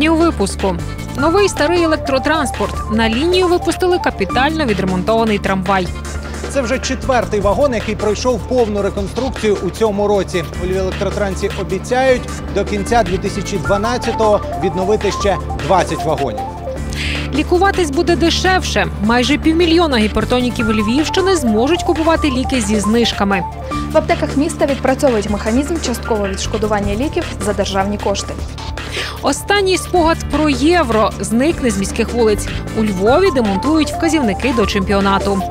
Сьогодні у випуску новий старий електротранспорт. На лінію випустили капітально відремонтований трамвай. Це вже четвертий вагон, який пройшов повну реконструкцію у цьому році. У Львівелектротрансі обіцяють до кінця 2012-го відновити ще 20 вагонів. Лікуватись буде дешевше. Майже півмільйона гіпертоніків Львівщини зможуть купувати ліки зі знижками. В аптеках міста відпрацьовують механізм часткового відшкодування ліків за державні кошти. Останній спогад про євро зникне з міських вулиць. У Львові демонтують вказівники до чемпіонату.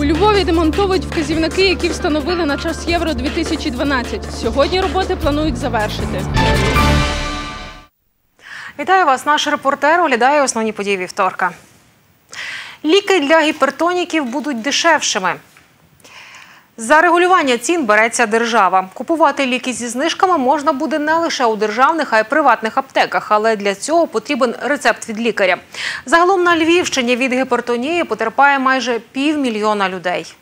У Львові демонтують вказівники, які встановили на час Євро 2012. Сьогодні роботи планують завершити. Вітаю вас, наш репортер оглядає основні події вівторка. Ліки для гіпертоніків будуть дешевшими. За регулювання цін береться держава. Купувати ліки зі знижками можна буде не лише у державних, а й приватних аптеках, але для цього потрібен рецепт від лікаря. Загалом на Львівщині від гіпертонії потерпає майже півмільйона людей.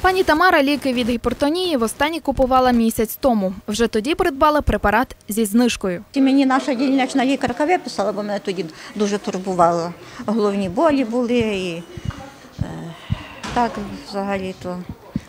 Пані Тамара ліки від гіпертонії востаннє купувала місяць тому. Вже тоді придбала препарат зі знижкою. Мені наша дільнична лікарка виписала, бо мене тоді дуже турбувало. Головні болі були і е, так взагалі-то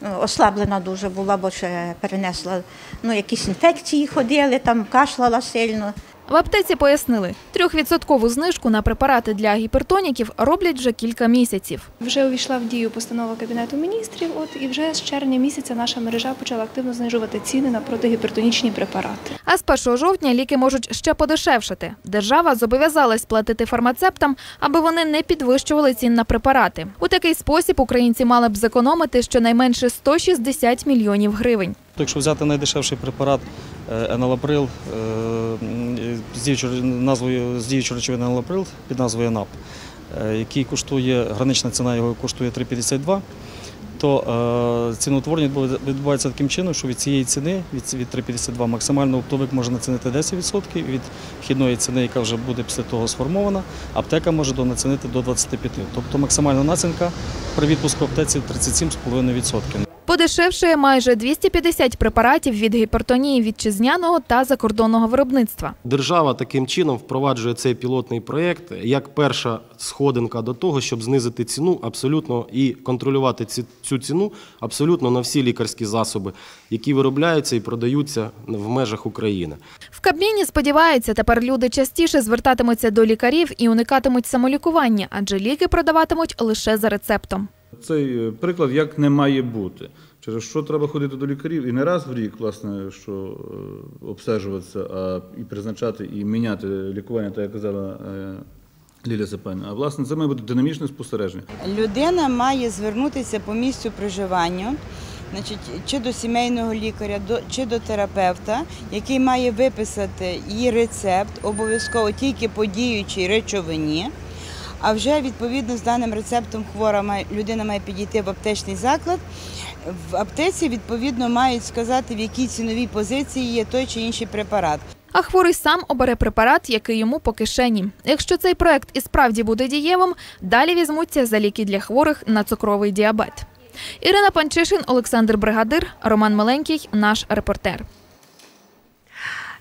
ну, ослаблена дуже була, бо ще перенесла ну, якісь інфекції ходили, там кашляла сильно. В аптеці пояснили, трьохвідсоткову знижку на препарати для гіпертоніків роблять вже кілька місяців. Вже увійшла в дію постанова Кабінету міністрів, от і вже з червня місяця наша мережа почала активно знижувати ціни на протигіпертонічні препарати. А з 1 жовтня ліки можуть ще подешевшати. Держава зобов'язалась платити фармацептам, аби вони не підвищували цін на препарати. У такий спосіб українці мали б зекономити щонайменше 160 мільйонів гривень. Якщо взяти найдешевший препарат е, енолаприл е, з назвою з діючою речовиною енолаприл під назвою ЕНАП, е, який коштує, гранична ціна його коштує 3,52, то ціноутворення відбувається- таким чином, що від цієї ціни, від 3,52 максимально оптовик може націнити 10%, від вхідної ціни, яка вже буде після того сформована, аптека може донацінити до 25%. Тобто максимальна націнка при відпуску аптеці 37,5%. Подешевшує майже 250 препаратів від гіпертонії вітчизняного та закордонного виробництва. Держава таким чином впроваджує цей пілотний проєкт як перша сходинка до того, щоб знизити ціну абсолютно і контролювати цю ціну абсолютно на всі лікарські засоби, які виробляються і продаються в межах України. В Кабміні сподіваються, тепер люди частіше звертатимуться до лікарів і уникатимуть самолікування, адже ліки продаватимуть лише за рецептом. Цей е, приклад як не має бути. Через що треба ходити до лікарів і не раз в рік, власне, що е, обстежуватися, а і призначати, і міняти лікування, так як казала е, Лілія Сапанівна. А власне це має бути динамічне спостереження. Людина має звернутися по місцю проживання, значить, чи до сімейного лікаря, чи до терапевта, який має виписати її рецепт, обов'язково тільки по діючій речовині. А вже відповідно з даним рецептом хвора людина має підійти в аптечний заклад. В аптеці відповідно мають сказати, в якій ціновій позиції є той чи інший препарат. А хворий сам обере препарат, який йому по кишені. Якщо цей проект і справді буде дієвим, далі візьмуться за ліки для хворих на цукровий діабет. Ірина Панчишин, Олександр Бригадир, Роман Маленький, наш репортер.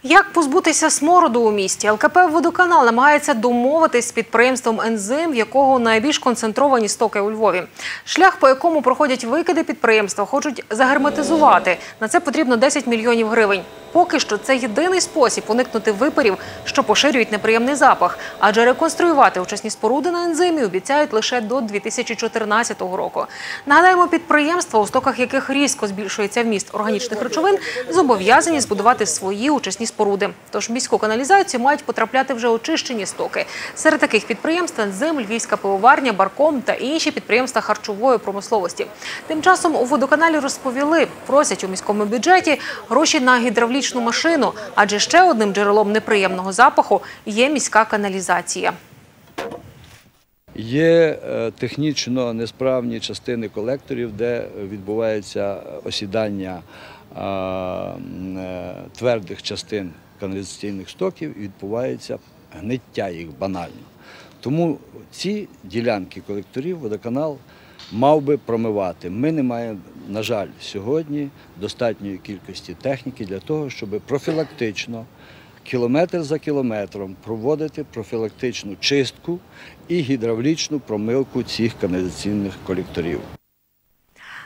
Як позбутися смороду у місті? ЛКП «Водоканал» намагається домовитись з підприємством «Ензим», в якого найбільш концентровані стоки у Львові. Шлях, по якому проходять викиди підприємства, хочуть загерметизувати. На це потрібно 10 мільйонів гривень. Поки що це єдиний спосіб уникнути випарів, що поширюють неприємний запах. Адже реконструювати очисні споруди на ензимі обіцяють лише до 2014 року. Нагадаємо, підприємства, у стоках яких різко збільшується вміст органічних речовин, зобов'язані збудувати свої очисні споруди. Тож міську каналізацію мають потрапляти вже очищені стоки. Серед таких підприємств ензим, Львівська пивоварня, Барком та інші підприємства харчової промисловості. Тим часом у водоканалі розповіли, просять у міському бюджеті гроші на гідравлічну машину, адже ще одним джерелом неприємного запаху є міська каналізація. Є е, технічно несправні частини колекторів, де відбувається осідання м, е, твердих частин каналізаційних стоків і відбувається гниття їх банально. Тому ці ділянки колекторів водоканал мав би промивати. Ми не маємо, на жаль, сьогодні достатньої кількості техніки для того, щоб профілактично кілометр за кілометром проводити профілактичну чистку і гідравлічну промивку цих каналізаційних колекторів.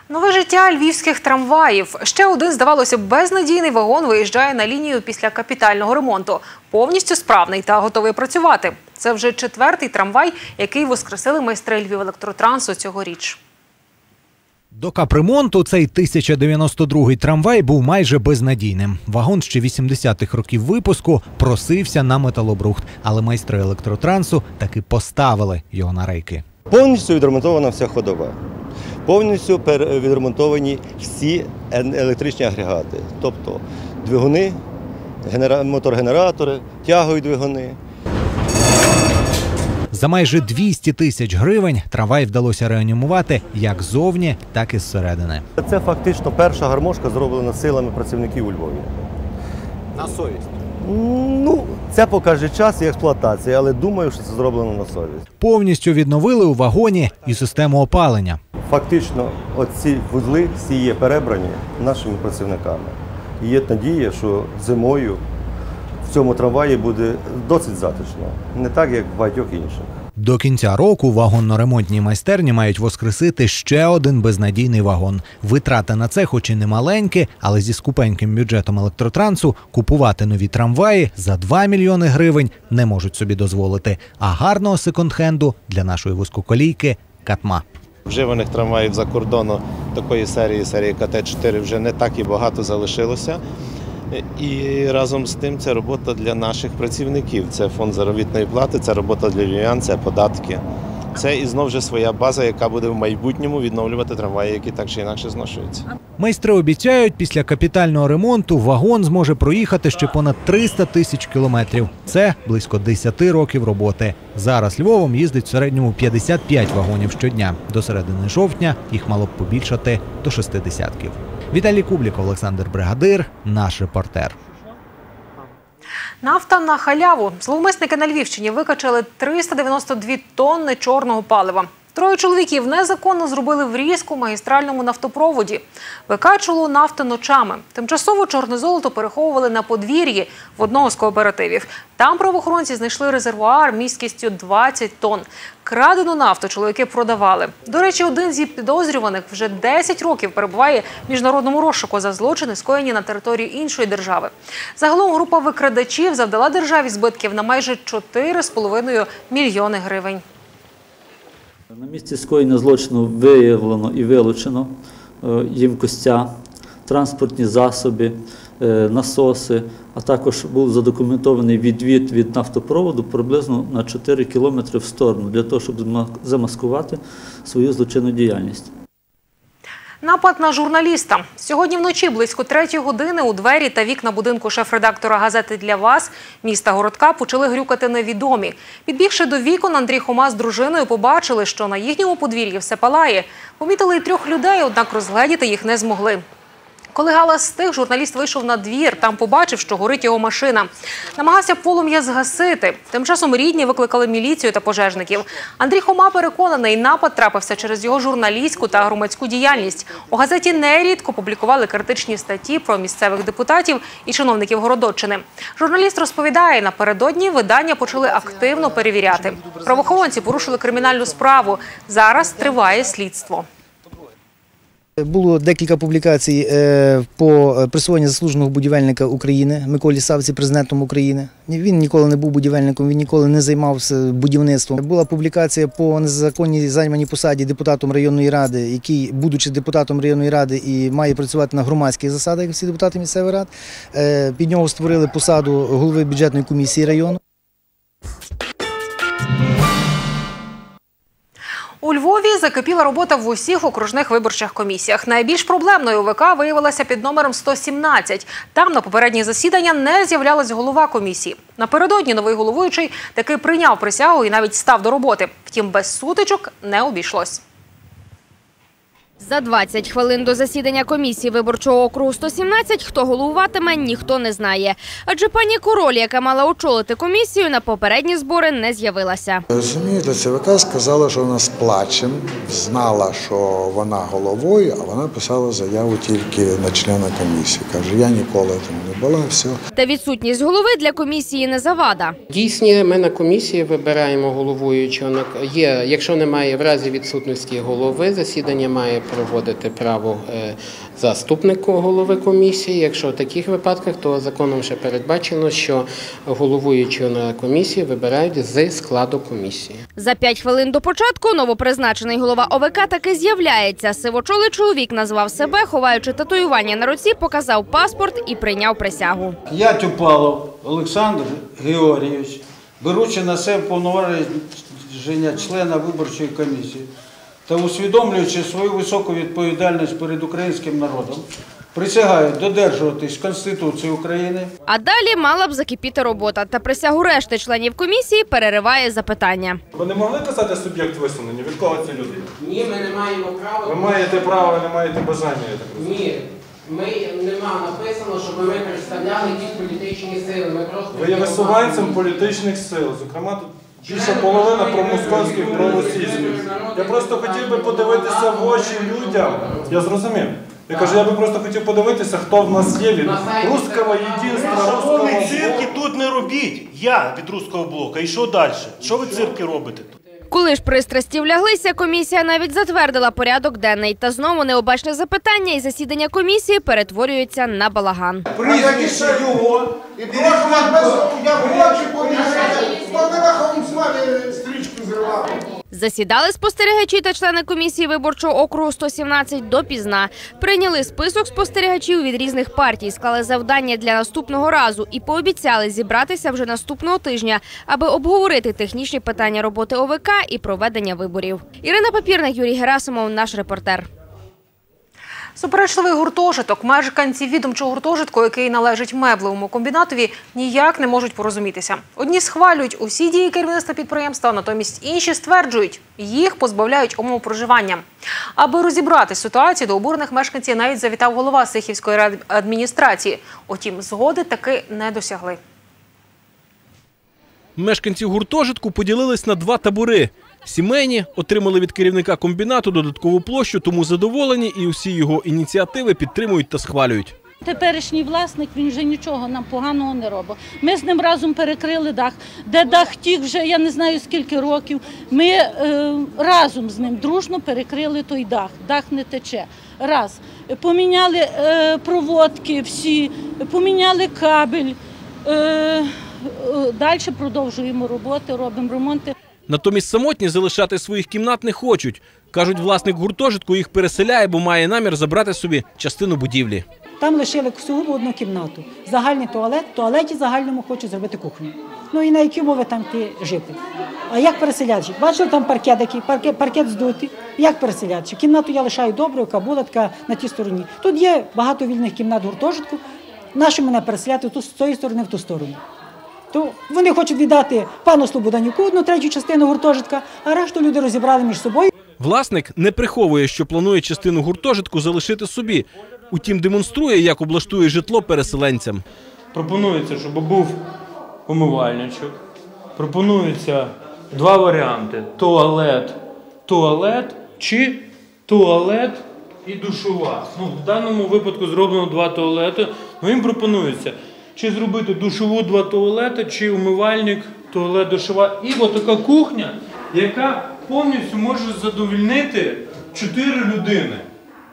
Нове життя львівських трамваїв. Ще один, здавалося, б, безнадійний вагон виїжджає на лінію після капітального ремонту. Повністю справний та готовий працювати. Це вже четвертий трамвай, який воскресили майстри Львівелектротрансу цьогоріч. До капремонту цей 1092 трамвай був майже безнадійним. Вагон ще 80-х років випуску просився на металобрухт, але майстри електротрансу таки поставили його на рейки. Повністю відремонтована вся ходова. Повністю відремонтовані всі електричні агрегати, тобто двигуни, генера- мотор-генератори, тягові двигуни. За майже 200 тисяч гривень трамвай вдалося реанімувати як ззовні, так і зсередини. Це фактично перша гармошка зроблена силами працівників у Львові. На совість. Ну, це покаже час і експлуатація, але думаю, що це зроблено на совість. Повністю відновили у вагоні і систему опалення. Фактично, оці вузли всі є перебрані нашими працівниками. І є надія, що зимою в цьому трамваї буде досить затишно, не так, як в багатьох інших. До кінця року вагонно-ремонтні майстерні мають воскресити ще один безнадійний вагон. Витрати на це, хоч і не маленькі, але зі скупеньким бюджетом електротрансу купувати нові трамваї за 2 мільйони гривень не можуть собі дозволити. А гарного секонд-хенду для нашої вузькоколійки катма. Вживаних трамваїв за кордону такої серії, серії КТ-4 вже не так і багато залишилося. І разом з тим це робота для наших працівників. Це фонд заробітної плати, це робота для львів'ян, це податки. Це і знов же своя база, яка буде в майбутньому відновлювати трамваї, які так чи інакше зношуються. Майстри обіцяють, після капітального ремонту вагон зможе проїхати ще понад 300 тисяч кілометрів. Це близько 10 років роботи. Зараз Львовом їздить в середньому 55 вагонів щодня. До середини жовтня їх мало б побільшати до шести десятків. Віталій Кублік, Олександр Бригадир, наш репортер. Нафта на халяву. Зловмисники на Львівщині викачали 392 тонни чорного палива. Троє чоловіків незаконно зробили врізку в магістральному нафтопроводі. Викачувало нафту ночами. Тимчасово чорне золото переховували на подвір'ї в одного з кооперативів. Там правоохоронці знайшли резервуар місткістю 20 тонн. Крадену нафту чоловіки продавали. До речі, один зі підозрюваних вже 10 років перебуває в міжнародному розшуку за злочини, скоєні на території іншої держави. Загалом група викрадачів завдала державі збитків на майже 4,5 мільйони гривень. На місці скоєння злочину виявлено і вилучено їм їмкостя, транспортні засоби, е, насоси, а також був задокументований відвід від нафтопроводу приблизно на 4 кілометри в сторону для того, щоб замаскувати свою злочинну діяльність. Напад на журналіста. Сьогодні вночі близько третьої години у двері та вікна будинку шеф-редактора газети «Для вас» міста Городка почали грюкати невідомі. Підбігши до вікон, Андрій Хома з дружиною побачили, що на їхньому подвір'ї все палає. Помітили й трьох людей, однак розгледіти їх не змогли. Коли галас стих, журналіст вийшов на двір. Там побачив, що горить його машина. Намагався полум'я згасити. Тим часом рідні викликали міліцію та пожежників. Андрій Хома переконаний, напад трапився через його журналістську та громадську діяльність. У газеті нерідко публікували критичні статті про місцевих депутатів і чиновників Городоччини. Журналіст розповідає, напередодні видання почали активно перевіряти. Правоохоронці порушили кримінальну справу. Зараз триває слідство. Було декілька публікацій е, по присвоєнню заслуженого будівельника України Миколі Савці, президентом України. Він ніколи не був будівельником, він ніколи не займався будівництвом. Була публікація по незаконній займаній посаді депутатом районної ради, який, будучи депутатом районної ради, і має працювати на громадських засадах, як всі депутати місцевих рад. Е, Під нього створили посаду голови бюджетної комісії району. У Львові закипіла робота в усіх окружних виборчих комісіях. Найбільш проблемною ВК виявилася під номером 117. Там на попередні засідання не з'являлась голова комісії. Напередодні новий головуючий таки прийняв присягу і навіть став до роботи. Втім, без сутичок не обійшлось. За 20 хвилин до засідання комісії виборчого округу 117, хто головуватиме, ніхто не знає. Адже пані Король, яка мала очолити комісію, на попередні збори не з'явилася. Розумієте, ЦВК сказала, що вона з плачем, знала, що вона головою, а вона писала заяву тільки на члена комісії. Каже, я ніколи там не була, все. Та відсутність голови для комісії не завада. Дійсні, ми на комісії вибираємо головуючого. Є, якщо немає в разі відсутності голови, засідання має проводити право е, заступнику голови комісії. Якщо в таких випадках, то законом ще передбачено, що головуючого на комісії вибирають з складу комісії. За 5 хвилин до початку новопризначений голова ОВК таки з'являється. Сивочолий чоловік назвав себе, ховаючи татуювання на руці, показав паспорт і прийняв присягу. Я Тюпалов Олександр Георгійович, беручи на себе повноваження члена виборчої комісії та усвідомлюючи свою високу відповідальність перед українським народом, присягаю додержуватись Конституції України. А далі мала б закипіти робота. Та присягу решти членів комісії перериває запитання. Ви не могли казати суб'єкт висунення? Від кого ці люди? Ні, ми не маємо права. Ви маєте право, не маєте бажання, я так розумію. Ні, ми нема написано, щоб ми представляли якісь політичні сили. Ми просто Ви є висуванцем політичних сил, зокрема тут більша половина промосковських, проросійських. Я просто хотів би подивитися в очі людям. Я зрозумів. Я кажу, я би просто хотів подивитися, хто в нас є від русского єдинства, русского Шановні, цирки тут не робіть. Я від руського блока. І що далі? Що ви цирки робите тут? Коли ж пристрасті вляглися, комісія навіть затвердила порядок денний. Та знову необачне запитання і засідання комісії перетворюється на балаган. Прізвище його. І прошу вас без я хочу помішати. Хто ви на стрічку зривав? Засідали спостерігачі та члени комісії виборчого округу 117 допізна. Прийняли список спостерігачів від різних партій, склали завдання для наступного разу і пообіцяли зібратися вже наступного тижня, аби обговорити технічні питання роботи ОВК і проведення виборів. Ірина Папірник, Юрій Герасимов, наш репортер. Суперечливий гуртожиток. Мешканці відомчого гуртожитку, який належить меблевому комбінатові, ніяк не можуть порозумітися. Одні схвалюють усі дії керівництва підприємства, натомість інші стверджують, їх позбавляють умов проживання. Аби розібрати ситуацію, до обурених мешканців навіть завітав голова Сихівської адміністрації. Утім, згоди таки не досягли. Мешканці гуртожитку поділились на два табори. Сімейні отримали від керівника комбінату додаткову площу, тому задоволені і усі його ініціативи підтримують та схвалюють. Теперішній власник він вже нічого нам поганого не робить. Ми з ним разом перекрили дах, де дах тік вже я не знаю скільки років. Ми е, разом з ним дружно перекрили той дах. Дах не тече. Раз. Поміняли е, проводки всі, поміняли кабель. Е, е, Далі продовжуємо роботи, робимо ремонти. Натомість самотні залишати своїх кімнат не хочуть. Кажуть, власник гуртожитку їх переселяє, бо має намір забрати собі частину будівлі. Там лишили сугубо одну кімнату. Загальний туалет, в туалеті загальному хочуть зробити кухню. Ну і на які умови там ти жити. А як переселяти? Бачили там паркет який, паркет, паркет здутий. Як переселяти? Кімнату я лишаю добру, яка була така на тій стороні. Тут є багато вільних кімнат гуртожитку. Нащо мене переселяти з цієї сторони в ту сторону? То вони хочуть віддати пану Слободанюку одну третю частину гуртожитка, а решту люди розібрали між собою. Власник не приховує, що планує частину гуртожитку залишити собі. Утім, демонструє, як облаштує житло переселенцям. Пропонується, щоб був умивальничок. Пропонується два варіанти: туалет, туалет чи туалет і душова. Ну, в даному випадку зроблено два туалети. Ну, їм пропонується чи зробити душову два туалети, чи умивальник, туалет, душова. І отака кухня, яка повністю може задовільнити чотири людини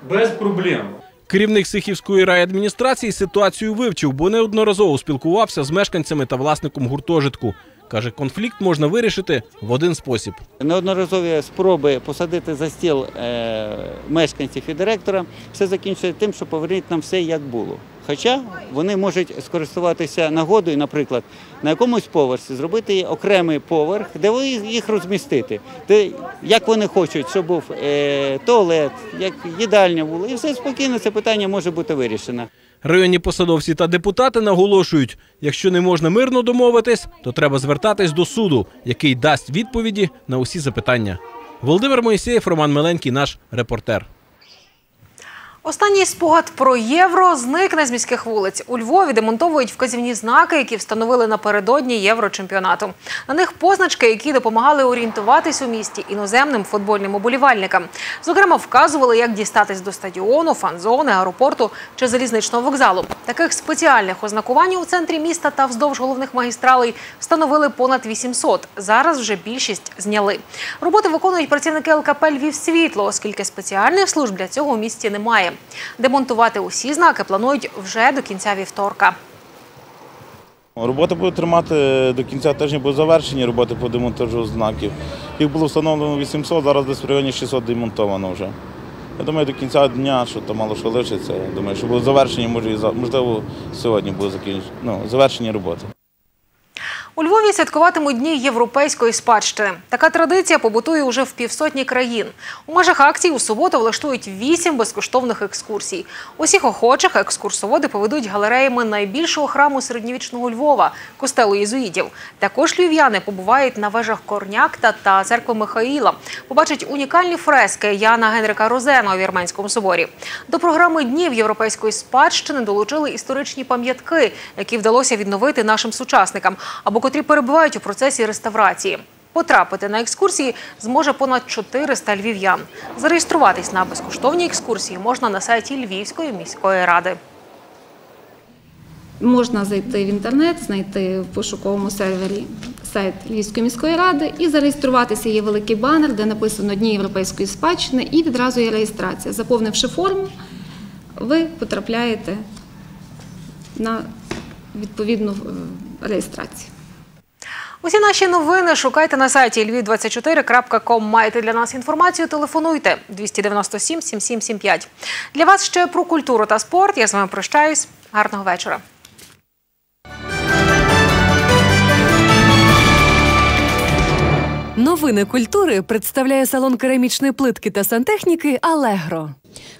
без проблем. Керівник Сихівської райадміністрації ситуацію вивчив, бо неодноразово спілкувався з мешканцями та власником гуртожитку. Каже, конфлікт можна вирішити в один спосіб. Неодноразові спроби посадити за стіл е, мешканців і директора все закінчує тим, що поверніть нам все як було. Хоча вони можуть скористуватися нагодою, наприклад, на якомусь поверсі зробити окремий поверх, де ви їх розмістити, де як вони хочуть, щоб був е, туалет, як їдальня була, і все спокійно це питання може бути вирішено. Районні посадовці та депутати наголошують, якщо не можна мирно домовитись, то треба звертатись до суду, який дасть відповіді на усі запитання. Володимир Моїсеєв, Роман Миленький, наш репортер. Останній спогад про євро зникне з міських вулиць. У Львові демонтовують вказівні знаки, які встановили напередодні єврочемпіонату. На них позначки, які допомагали орієнтуватись у місті іноземним футбольним уболівальникам. Зокрема, вказували, як дістатись до стадіону, фан-зони, аеропорту чи залізничного вокзалу. Таких спеціальних ознакувань у центрі міста та вздовж головних магістралей встановили понад 800. Зараз вже більшість зняли. Роботи виконують працівники ЛКП Львів світло, оскільки спеціальних служб для цього у місті немає. Демонтувати усі знаки планують вже до кінця вівторка. Роботи будуть тримати до кінця тижня, будуть завершені роботи по демонтажу знаків. Їх було встановлено 800, зараз десь в районі 600 демонтовано вже. Я думаю, до кінця дня, що там мало що лишиться. Я думаю, що будуть завершені, можливо, сьогодні будуть. Ну, завершені роботи. У Львові святкуватимуть дні європейської спадщини. Така традиція побутує уже в півсотні країн. У межах акції у суботу влаштують вісім безкоштовних екскурсій. Усіх охочих екскурсоводи поведуть галереями найбільшого храму середньовічного Львова костелу єзуїтів. Також львів'яни побувають на вежах Корнякта та церкви Михаїла. Побачать унікальні фрески Яна Генрика Розена у Вірменському соборі. До програми днів європейської спадщини долучили історичні пам'ятки, які вдалося відновити нашим сучасникам, або котрі перебувають у процесі реставрації. Потрапити на екскурсії зможе понад 400 львів'ян. Зареєструватись на безкоштовні екскурсії можна на сайті Львівської міської ради. Можна зайти в інтернет, знайти в пошуковому сервері сайт Львівської міської ради і зареєструватися. Є великий банер, де написано Дні європейської спадщини, і відразу є реєстрація. Заповнивши форму, ви потрапляєте на відповідну е, реєстрацію. Усі наші новини шукайте на сайті lviv24.com. Маєте для нас інформацію, телефонуйте 297 7775. Для вас ще про культуру та спорт. Я з вами прощаюсь. Гарного вечора. Новини культури представляє салон керамічної плитки та сантехніки Алегро.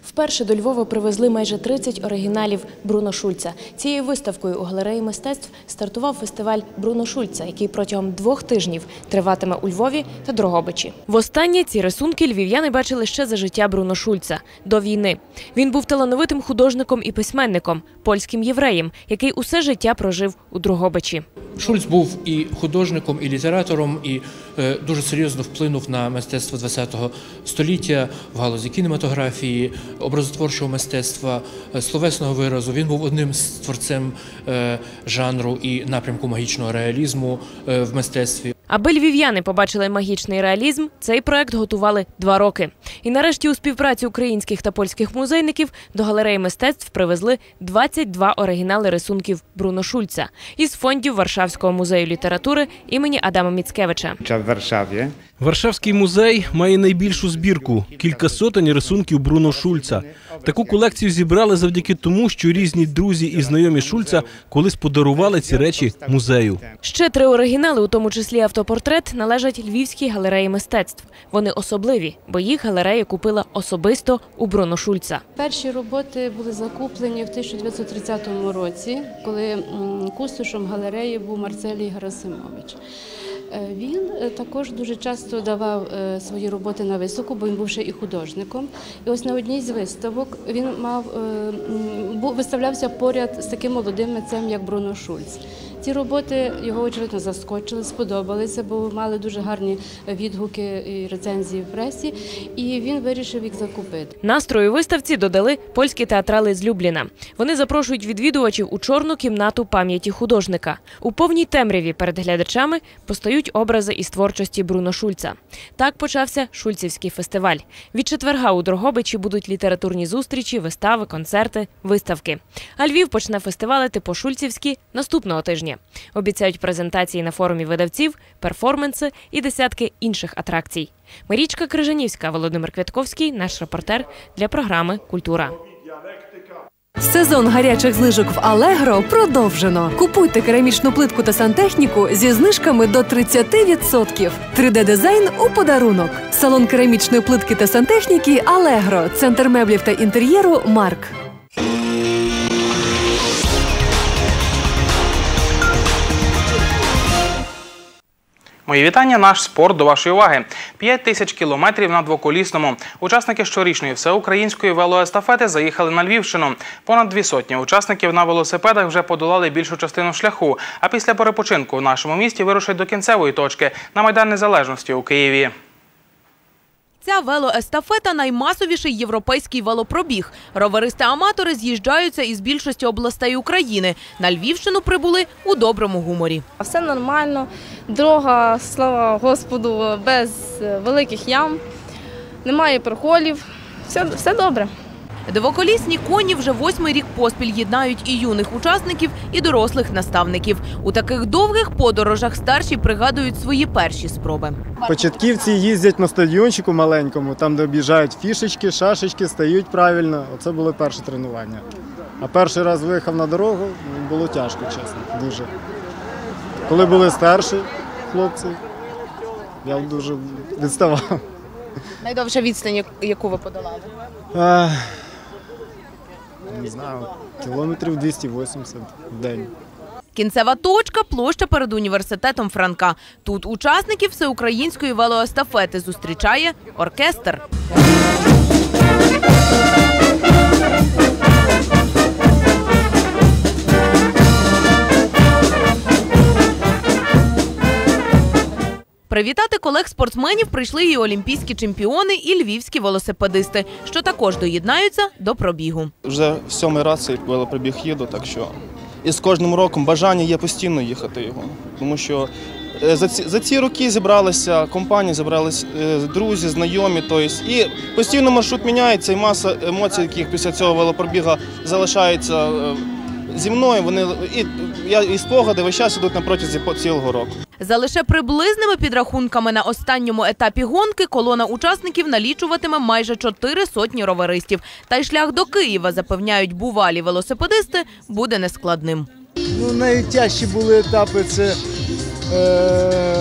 Вперше до Львова привезли майже 30 оригіналів Бруно Шульца. Цією виставкою у галереї мистецтв стартував фестиваль Бруно Шульца, який протягом двох тижнів триватиме у Львові та Дрогобичі. Востаннє ці рисунки львів'яни бачили ще за життя Бруно Шульца до війни. Він був талановитим художником і письменником, польським євреєм, який усе життя прожив у Дрогобичі. Шульц був і художником, і літератором, і е, дуже серйозно вплинув на мистецтво ХХ століття в галузі кінематографії, образотворчого мистецтва, е, словесного виразу. Він був одним з творцем е, жанру і напрямку магічного реалізму е, в мистецтві. Аби львів'яни побачили магічний реалізм, цей проект готували два роки. І нарешті у співпраці українських та польських музейників до галереї мистецтв привезли 22 оригінали рисунків Бруно Шульца із фондів Варшавського музею літератури імені Адама Міцкевича. в Warszawie. Варшавський музей має найбільшу збірку кілька сотень рисунків Бруно Шульца. Таку колекцію зібрали завдяки тому, що різні друзі і знайомі Шульца колись подарували ці речі музею. Ще три оригінали, у тому числі автопортрет, належать Львівській галереї мистецтв. Вони особливі, бо їх галерея купила особисто у Бруно Шульца. Перші роботи були закуплені в 1930 році, коли м, кустошем галереї був Марцелій Герасимович. Е, Він е, також дуже часто давав е, свої роботи на високу, бо він був ще і художником. І ось на одній з виставок він мав виставлявся поряд з таким молодим митцем, як Бруно Шульц. Ці роботи його очевидно заскочили, сподобалися, бо мали дуже гарні відгуки і рецензії в пресі, і він вирішив їх закупити. Настрою виставці додали польські театрали з Любліна. Вони запрошують відвідувачів у чорну кімнату пам'яті художника. У повній темряві перед глядачами постають образи із творчості Бруно Шульца. Так почався Шульцівський фестиваль. Від четверга у Дрогобичі будуть літературні зустрічі, вистави, концерти, виставки. А Львів почне фестивалити по Шульцівськи наступного тижня. Обіцяють презентації на форумі видавців, перформанси і десятки інших атракцій. Марічка Крижанівська, Володимир Квятковський, наш репортер для програми Культура. Сезон гарячих знижок в Алегро продовжено. Купуйте керамічну плитку та сантехніку зі знижками до 30%. 3D-дизайн у подарунок. Салон керамічної плитки та сантехніки Алегро. Центр меблів та інтер'єру Марк. Мої вітання. Наш спорт до вашої уваги. 5 тисяч кілометрів на двоколісному. Учасники щорічної всеукраїнської велоестафети заїхали на Львівщину. Понад дві сотні учасників на велосипедах вже подолали більшу частину шляху. А після перепочинку в нашому місті вирушать до кінцевої точки на Майдан Незалежності у Києві. Ця велоестафета – наймасовіший європейський велопробіг. Роверисти-аматори з'їжджаються із більшості областей України. На Львівщину прибули у доброму гуморі. Все нормально, дорога, слава Господу, без е, великих ям, немає проколів, все, все добре. Двоколісні коні вже восьмий рік поспіль єднають і юних учасників, і дорослих наставників. У таких довгих подорожах старші пригадують свої перші спроби. Початківці їздять на стадіончику маленькому, там де об'їжджають фішечки, шашечки, стають правильно. Оце було перше тренування. А перший раз виїхав на дорогу, було тяжко, чесно, дуже. Коли були старші хлопці, я дуже відставав. Найдовша відстань, яку ви подолали? Не знаю, кілометрів 280 в день. Кінцева точка – площа перед університетом Франка. Тут учасників всеукраїнської велоестафети зустрічає оркестр. Привітати колег-спортсменів прийшли і олімпійські чемпіони, і львівські велосипедисти, що також доєднаються до пробігу. Вже в сьомий раз цей велопробіг їду, так що і з кожним роком бажання є постійно їхати його. Тому що е, за ці, за ці роки зібралися компанії, зібралися е, друзі, знайомі. Тобто, і постійно маршрут міняється, і маса емоцій, яких після цього велопробіга залишається е, зі мною. Вони і, я, і спогади весь час ідуть на протязі цілого року. За лише приблизними підрахунками на останньому етапі гонки колона учасників налічуватиме майже чотири сотні роверистів. Та й шлях до Києва, запевняють бувалі велосипедисти, буде нескладним. Ну, найтяжчі були етапи це е,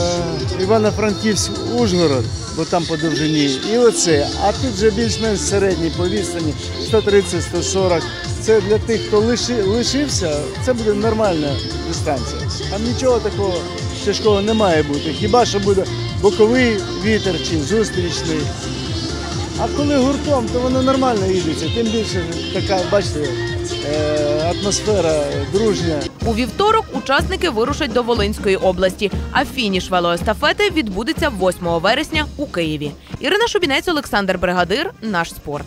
Івано-Франківськ Ужгород, бо там по довжині. І оце. А тут вже більш-менш середній по відстані 130-140. Це для тих, хто лиши, лишився, це буде нормальна дистанція. Там нічого такого тяжкого не має бути. Хіба що буде боковий вітер чи зустрічний. А коли гуртом, то воно нормально їдеться. Тим більше така, бачите, е, атмосфера дружня. У вівторок учасники вирушать до Волинської області, а фініш велоестафети відбудеться 8 вересня у Києві. Ірина Шубінець, Олександр Бригадир, наш спорт.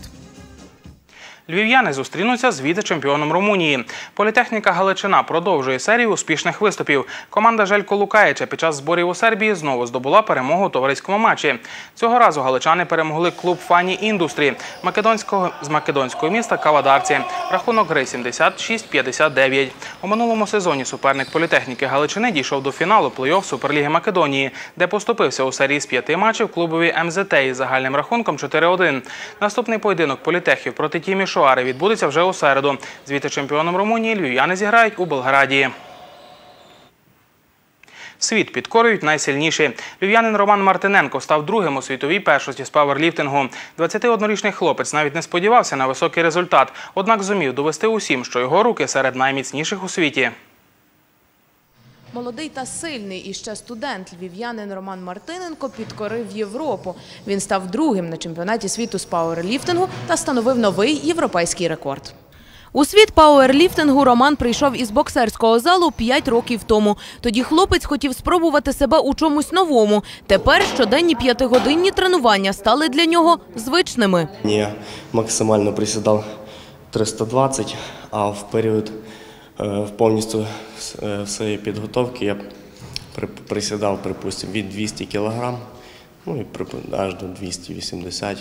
Львів'яни зустрінуться з віце-чемпіоном Румунії. Політехніка Галичина продовжує серію успішних виступів. Команда Желько Лукаєча під час зборів у Сербії знову здобула перемогу у товариському матчі. Цього разу галичани перемогли клуб Фані Індустрі македонського з македонського міста Кавадарці. Рахунок гри 76-59. У минулому сезоні суперник політехніки Галичини дійшов до фіналу плей-офф Суперліги Македонії, де поступився у серії з п'яти матчів клубові МЗТ із загальним рахунком 4-1. Наступний поєдинок політехів проти Тімі Шоари відбудеться вже у середу. З віце-чемпіоном Румунії львів'яни зіграють у Белграді. Світ підкорюють найсильніші. Львів'янин Роман Мартиненко став другим у світовій першості з паверліфтингу. 21-річний хлопець навіть не сподівався на високий результат, однак зумів довести усім, що його руки серед найміцніших у світі. Молодий та сильний і ще студент львів'янин Роман Мартиненко підкорив Європу. Він став другим на чемпіонаті світу з пауерліфтингу та встановив новий європейський рекорд. У світ пауерліфтингу Роман прийшов із боксерського залу 5 років тому. Тоді хлопець хотів спробувати себе у чомусь новому. Тепер щоденні п'ятигодинні тренування стали для нього звичними. Я максимально присідав 320, а в період повністю е, всієї підготовки я присідав, припустимо, від 200 кг, ну і аж до 280.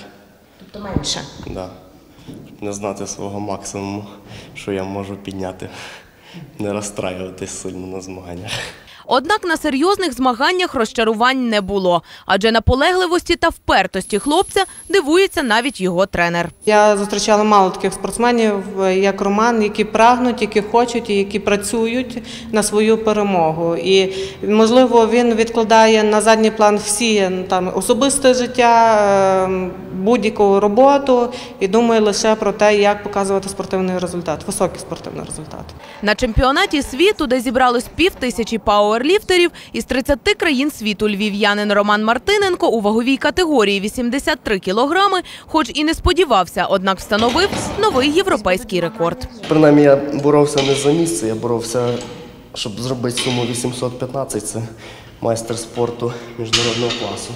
Тобто менше. Да. Щоб не знати свого максимуму, що я можу підняти, не розстраюватись сильно на змаганнях. Однак на серйозних змаганнях розчарувань не було, адже наполегливості та впертості хлопця дивується навіть його тренер. Я зустрічала мало таких спортсменів, як Роман, які прагнуть, які хочуть і які працюють на свою перемогу. І можливо він відкладає на задній план всі там особисте життя, е, будь-яку роботу і думає лише про те, як показувати спортивний результат, високий спортивний результат. На чемпіонаті світу, де зібралось пів тисячі пауерліфтерів, пауерліфтерів із 30 країн світу львів'янин Роман Мартиненко у ваговій категорії 83 кілограми, хоч і не сподівався, однак встановив новий європейський рекорд. Принаймні я боровся не за місце, я боровся, щоб зробити суму 815. Це майстер спорту міжнародного класу.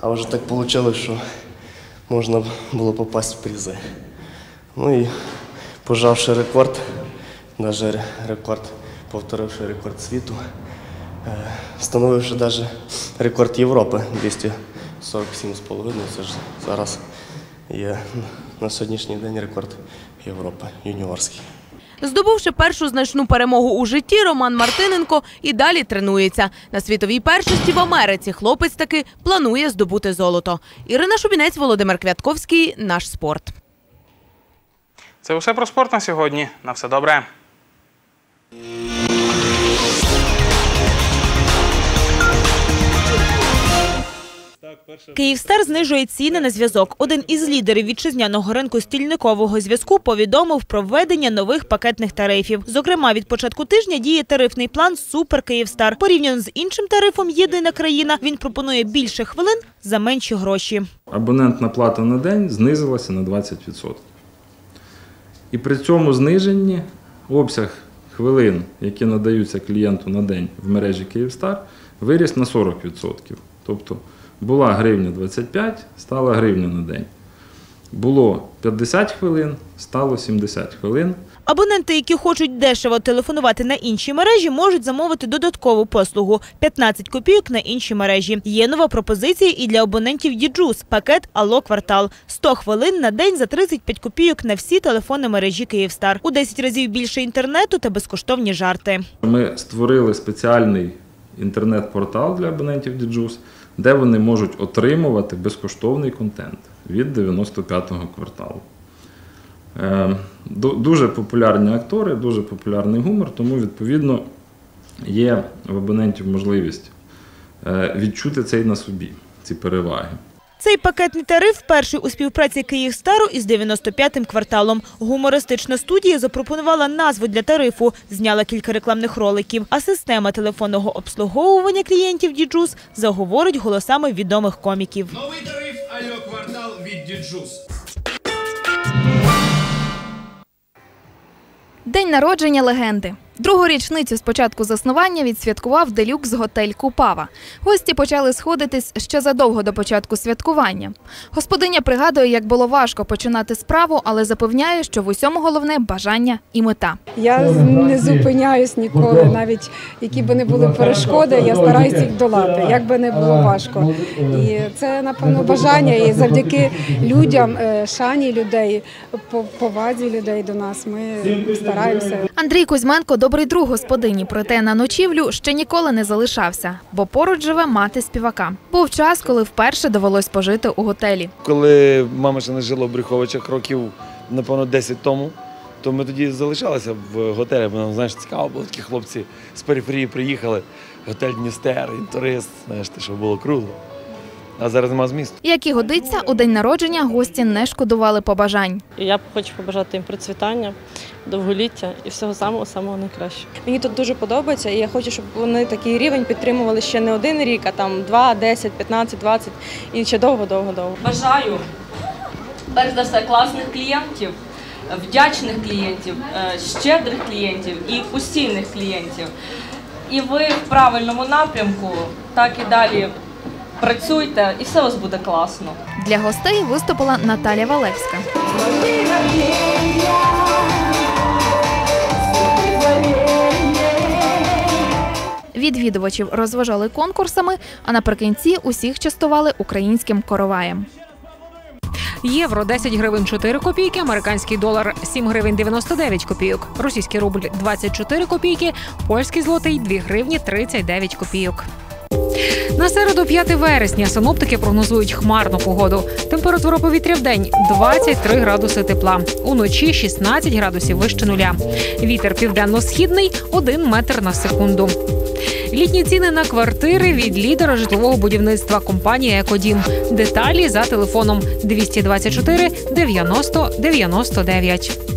А вже так вийшло, що можна було попасти в призи. Ну і пожавши рекорд, навіть рекорд, повторивши рекорд світу, встановивши навіть рекорд Європи 247,5. Це ж зараз є на сьогоднішній день рекорд Європи юніорський. Здобувши першу значну перемогу у житті, Роман Мартиненко і далі тренується. На світовій першості в Америці хлопець таки планує здобути золото. Ірина Шубінець, Володимир Квятковський, наш спорт. Це усе про спорт на сьогодні. На все добре. Київстар знижує ціни на зв'язок. Один із лідерів вітчизняного ринку стільникового зв'язку повідомив про введення нових пакетних тарифів. Зокрема, від початку тижня діє тарифний план Супер Київстар. Порівняно з іншим тарифом Єдина країна він пропонує більше хвилин за менші гроші. Абонентна плата на день знизилася на 20%. І при цьому зниженні обсяг хвилин, які надаються клієнту на день в мережі Київстар, виріс на 40%. Тобто була гривня 25, стала гривня на день. Було 50 хвилин, стало 70 хвилин. Абоненти, які хочуть дешево телефонувати на інші мережі, можуть замовити додаткову послугу – 15 копійок на інші мережі. Є нова пропозиція і для абонентів Діджус – пакет Алло Квартал. 100 хвилин на день за 35 копійок на всі телефони мережі Київстар. У 10 разів більше інтернету та безкоштовні жарти. Ми створили спеціальний інтернет-портал для абонентів Діджус, де вони можуть отримувати безкоштовний контент від 95-го кварталу. Е, Дуже популярні актори, дуже популярний гумор, тому відповідно є в абонентів можливість е, відчути це і на собі, ці переваги. Цей пакетний тариф перший у співпраці Київстару із 95-м кварталом. Гумористична студія запропонувала назву для тарифу, зняла кілька рекламних роликів, а система телефонного обслуговування клієнтів Діджус заговорить голосами відомих коміків. Новий тариф Альо квартал від Діджус. День народження легенди. Другу річницю з початку заснування відсвяткував делюкс готель Купава. Гості почали сходитись ще задовго до початку святкування. Господиня пригадує, як було важко починати справу, але запевняє, що в усьому головне бажання і мета. Я не зупиняюсь ніколи, навіть які би не були перешкоди, я стараюся їх долати, як би не було важко. І це напевно бажання. І завдяки людям, е, шані людей, по- повазі людей до нас. Ми стараємося. Андрій Кузьменко добрий друг господині, проте на ночівлю ще ніколи не залишався, бо поруч живе мати співака. Був час, коли вперше довелось пожити у готелі. Коли мама ще не жила в Брюховичах років, напевно, 10 тому, то ми тоді залишалися в готелі, бо нам знаєш, цікаво було такі хлопці з периферії приїхали. Готель Дністер, інтурист, знаєш, те, що було круто. А зараз нема змісту. Як і годиться, у день народження гості не шкодували побажань. І я хочу побажати їм процвітання, довголіття і всього самого самого найкращого. Мені тут дуже подобається, і я хочу, щоб вони такий рівень підтримували ще не один рік, а там 2, 10, 15, 20 і ще довго-довго-довго. Бажаю перш за все класних клієнтів, вдячних клієнтів, е, щедрих клієнтів і постійних клієнтів. І ви в правильному напрямку, так і далі працюйте, і все у вас буде класно. Для гостей виступила Наталя Валевська. Відвідувачів розважали конкурсами, а наприкінці усіх частували українським короваєм. Євро 10 гривень 4 копійки, американський долар 7 гривень 99 копійок, російський рубль 24 копійки, польський злотий 2 гривні 39 копійок. На середу 5 вересня синоптики прогнозують хмарну погоду. Температура повітря в день 23 градуси тепла. Уночі 16 градусів вище нуля. Вітер південно-східний 1 метр на секунду. Літні ціни на квартири від лідера житлового будівництва компанії Екодім. Деталі за телефоном 224 90 99.